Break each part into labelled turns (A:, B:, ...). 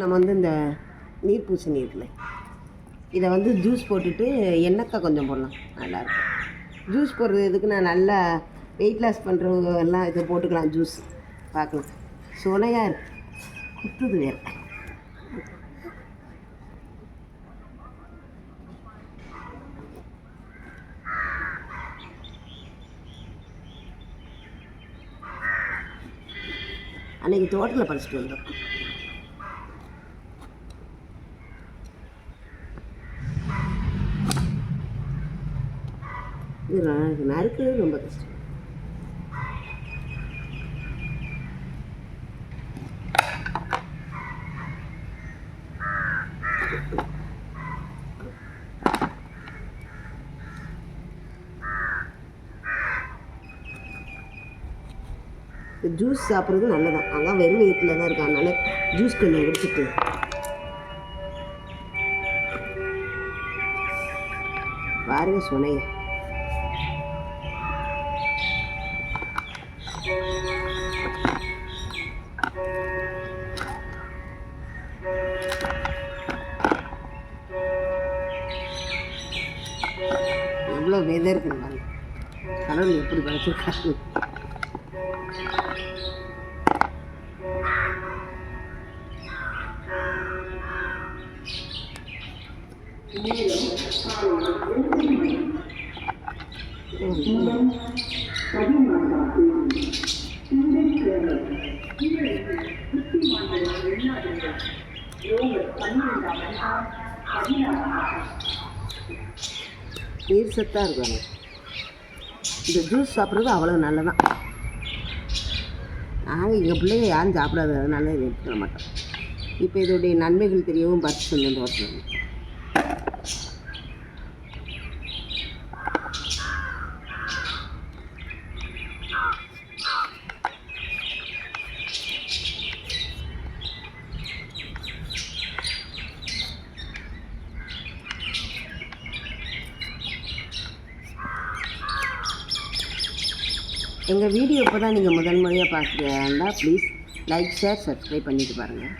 A: நம்ம வந்து இந்த நீர் பூசணி இருக்குல்ல இதை வந்து ஜூஸ் போட்டுட்டு எண்ணெய்க்காய் கொஞ்சம் போடலாம். நல்லாயிருக்கும். ஜூஸ் போடுறது இதுக்கு நான் நல்லா வெயிட் லாஸ் பண்ணுறவங்க எல்லாம் இதை போட்டுக்கலாம் ஜூஸ். பார்க்கலாம். சுனையாக இருக்குது குத்துது வேறு. அன்றைக்கி தோட்டத்தில் படிச்சுட்டு வந்தோம். இது ந- நறுக்கிறது ரொம்ப கஷ்டம். ஜூஸ் சாப்பிட்றது நல்லதான் அதான் வெறும் வயிற்றில் தான் இருக்கு. அதனால ஜூஸ் கொஞ்சம் குடிச்சிட்டு. பாருங்க சுனைய. எவ்வளோ விதை இருக்குன்னு கடவுள் எப்படி படைச்சிருக்காரு? நீர் சத்தாக இருக்கும் இந்த ஜூஸ் சாப்பிட்றது அவ்வளோ நல்லதான் நாங்கள் எங்கள் பிள்ளைங்க யாரும் சாப்பிடாது அதனால இதை எடுத்துக்க மாட்டோம். இப்போ இதோடைய நன்மைகள் தெரியவும் பறிச்சு சொல்லி எங்கள் வீடியோ இப்போ தான் நீங்கள் முதல் முறையாக பார்க்குறதா ப்ளீஸ் லைக் ஷேர் சப்ஸ்கிரைப் பண்ணிட்டு பாருங்கள்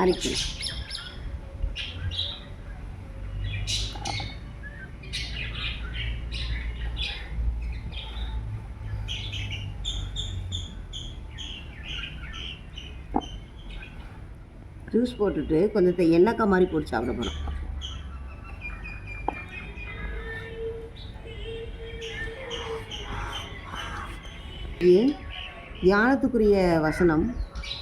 A: அரைக்கலாம் ஜூஸ் போட்டுட்டு கொஞ்சத்தை எண்ணெய்க்காய் மாதிரி போட்டு சாப்பிட போகிறோம் தியானத்துக்குரிய வசனம்.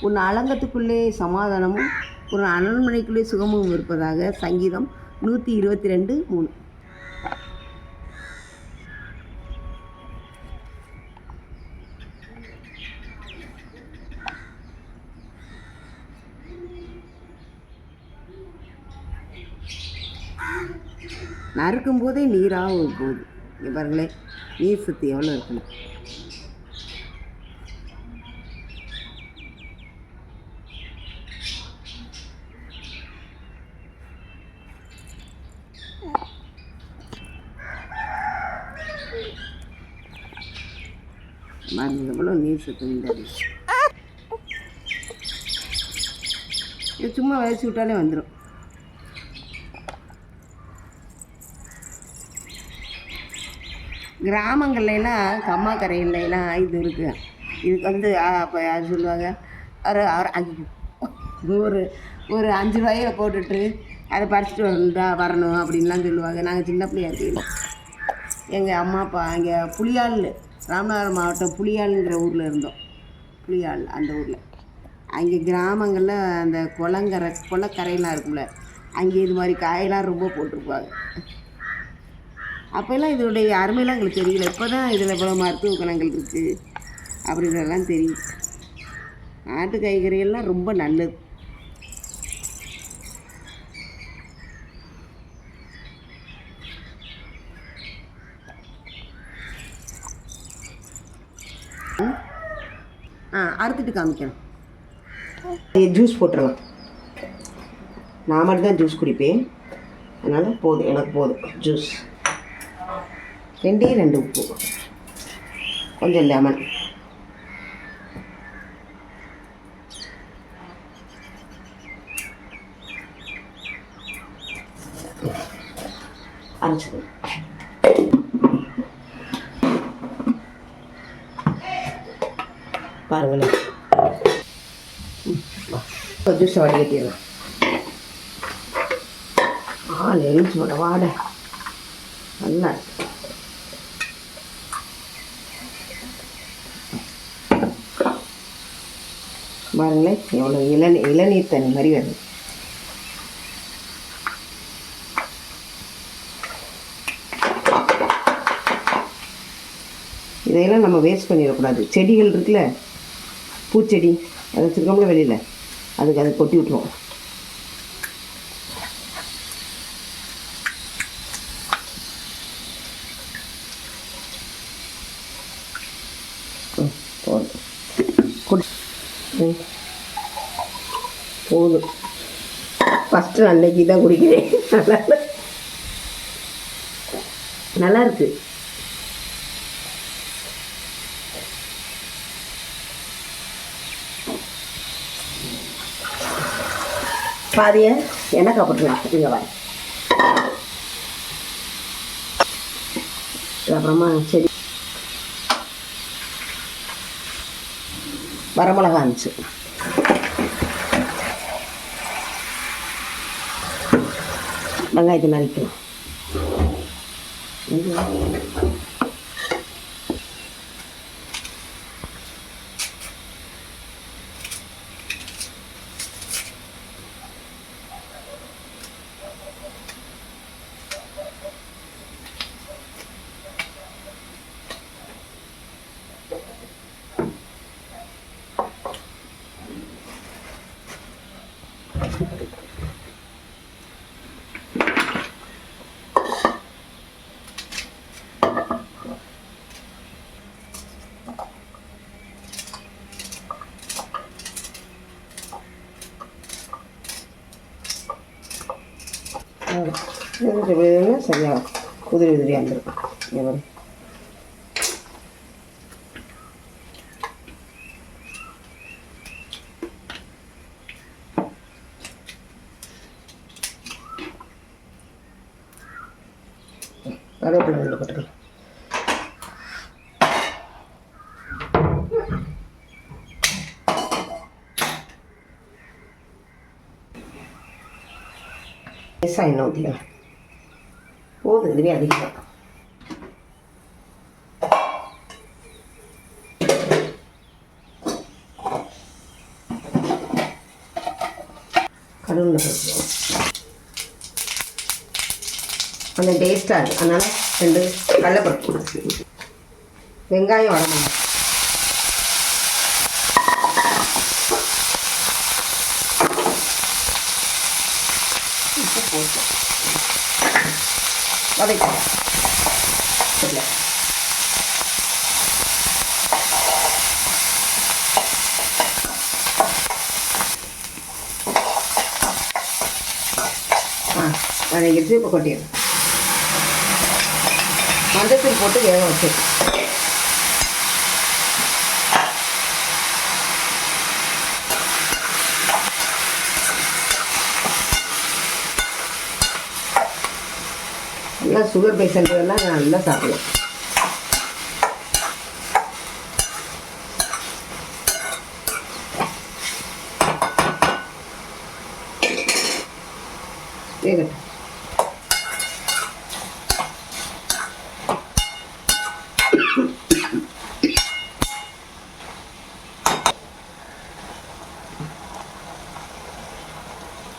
A: உன் அலங்கத்துக்குள்ளே சமாதானமும் உன் அரண்மனைக்குள்ளே சுகமும் இருப்பதாக சங்கீதம் நூற்றி இருபத்தி ரெண்டு மூணு. நறுக்கும் போதே நீராகவும் போகுது இங்கே பாருங்களேன் நீர் சத்து எவ்வளோ இருக்கணும் பாருங்க எவ்வளோ இது சும்மா வயசு விட்டாலே வந்துடும் கிராமங்கள்லாம் கம்மா கரையிலலாம் இது இருக்குது இதுக்கு வந்து அப்போ யார் சொல்லுவாங்க? ஒரு ஒரு அஞ்சு ஒரு ஒரு அஞ்சு ரூபாயை போட்டுட்டு அதை பறிச்சுட்டு வந்தா வரணும் அப்படின்லாம் சொல்லுவாங்க. நாங்கள் சின்ன பிள்ளையா இருக்கீங்க எங்கள் அம்மா அப்பா இங்கே புளியால் ராமநாதபுரம் மாவட்டம் புளியாளுங்கிற ஊரில் இருந்தோம். புளியாள் அந்த ஊரில். அங்கே கிராமங்களில் அந்த குளங்கரை குளக்கரையெல்லாம் இருக்கும்ல அங்கே இது மாதிரி காயெல்லாம் ரொம்ப போட்டிருப்பாங்க. அப்போல்லாம் இதனுடைய அருமையெல்லாம் எங்களுக்கு தெரியல. இப்போ தான் இதில் இவ்வளோ மருத்துவ குணங்கள் இருக்குது அப்படின்றதெல்லாம் தெரியும். நாட்டு காய்கறிகள்லாம் ரொம்ப நல்லது. அறுத்துட்டு காமிக்கிறேன் ஜூஸ் போட்டுடலாம் நான் மட்டும்தான் ஜூஸ் குடிப்பேன். அதனால் போதும் எனக்கு போதும். ஜூஸ் ரெண்டே ரெண்டு உப்பு. கொஞ்சம் லெமன் அரைச்சது பாருங்களேன் ஜூஸை வடிகட்டிடலாம். ஆ எலுமிச்சோட வாடை. நல்லா இருக்கு. பாருங்களேன் எவ்வளோ இளநீ இளநீர் தண்ணி மாதிரி வருது. இதையெல்லாம் நம்ம வேஸ்ட் பண்ணிடக்கூடாது. செடிகள் இருக்குல்ல பூச்செடி. அதை வச்சுருக்கோம்ல வெளியில். அதுக்கு அதை கொட்டி விட்ருவோம் ம், போதும். குடி ம். போதும் ஃபஸ்ட்டு அன்னைக்கு தான் குடிக்கிறேன். நல்லா இருக்குது நல்லா பாதிய எண்ணெய் அப்புறம் இங்கே வரேன் அப்புறமா சரி வரமிளகா இருந்துச்சு. வெங்காயத்தை நறுக்கலாம். அவ்வளோ சரியாக உதிரி உதிரியாக இருந்திருக்கும் இங்கே பாரு. கருவேப்பிலை ரெண்டு போட்டுக்கலாம் லேசாக எண்ணெய் ஊற்றிக்கலாம் போதும் இதுவே அதிகம் கடவுளில் போட்டுருவோம் கொஞ்சம் டேஸ்ட்டாக இருக்குது அதனால் ரெண்டு கடலைப்பருப்பு வெங்காயம் வடமணும் உப்பு போட்டு வதக்கலாம் ஆ வதக்கிட்டு இப்போ கொட்டிடணும் மஞ்சத்தூள் போட்டு வேக வச்சு நல்லா சுகர் பேஷண்ட் எல்லாம் நல்லா சாப்பிடலாம். வேகட்டும்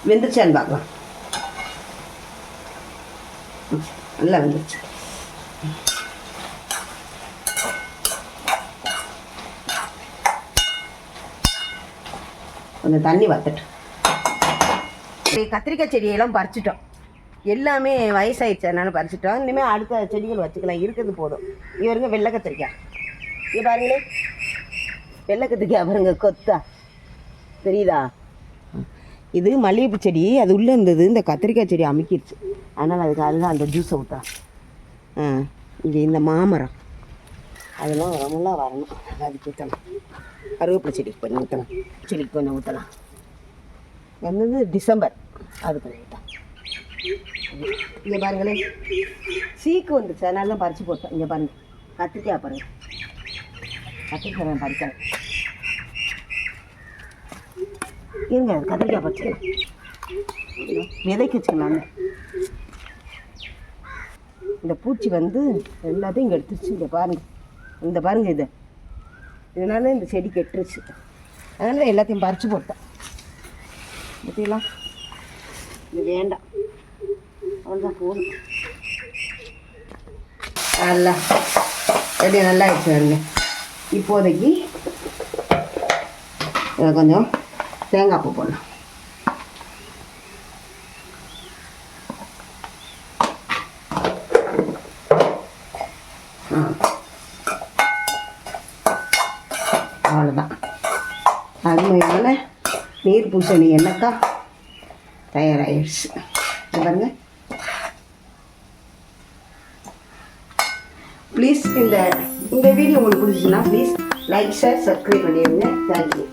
A: வெந்துச்சான்னு பார்க்கலாம். நல்லா வந்துச்சு கொஞ்சம் தண்ணி வத்தட்டும் கத்திரிக்காய் செடியெல்லாம் பறிச்சிட்டோம். எல்லாமே வயசாயிடுச்சு அதனால பறிச்சிட்டோம். இனிமேல் அடுத்த செடிகள் வச்சுக்கலாம். இருக்கிறது போதும். இவருங்க வெள்ளை கத்திரிக்காய். இங்கே பாருங்களே. வெள்ளை கத்திரிக்காய் பாருங்க கொத்தா. தெரியுதா? இது மல்லிகைப்பூ செடி அது உள்ளே இருந்தது இந்த கத்திரிக்காய் செடி அமைக்கிடுச்சு அதனால் அதுக்கு அதுதான் அந்த ஜூஸை ஊற்றா ஆ இங்கே இந்த மாமரம். அதெல்லாம் நல்லா வரணும். அதுக்கு ஊற்றலாம் கருவேப்பிலை செடிக்கு கொஞ்சம் ஊற்றலாம் செடிக்கு கொஞ்சம் ஊற்றலாம் வந்தது டிசம்பர். அது கொஞ்சம் ஊற்றலாம் இங்கே பாருங்களேன் சீக்கு வந்துச்சு அதனால தான் பறித்து போட்டேன் இங்கே பாருங்கள் கத்திரிக்காய் பாருங்கள் கத்திரிக்காய் பறிக்கிறேன் இருங்க கத்திரிக்காய் பறிச்சுக்கலாம் விதைக்கு வச்சுக்கலாங்க. இந்த பூச்சி வந்து எல்லாத்தையும் இங்கே எடுத்துருச்சு. இங்கே பாருங்கள் இந்த பாருங்கள் இது. இதனால இந்த செடி கெட்டுருச்சு. அதனால் எல்லாத்தையும் பறித்து போட்டேன். பற்றிலாம் இது வேண்டாம். அவ்வளோதான் போதும். நல்லா. செடி நல்லா ஆயிடுச்சு பாருங்க. இப்போதைக்கு இதில் கொஞ்சம் தேங்காய் பூ போடணும். ஆ. அவ்வளோதான் அருமையான நீர் பூசணி என்னக்கா தயாராகிடுச்சு. இது ப்ளீஸ் இந்த இந்த வீடியோ உங்களுக்கு பிடிச்சிச்சுன்னா ப்ளீஸ் லைக் ஷேர் சப்ஸ்கிரைப் பண்ணிடுங்க. Thank you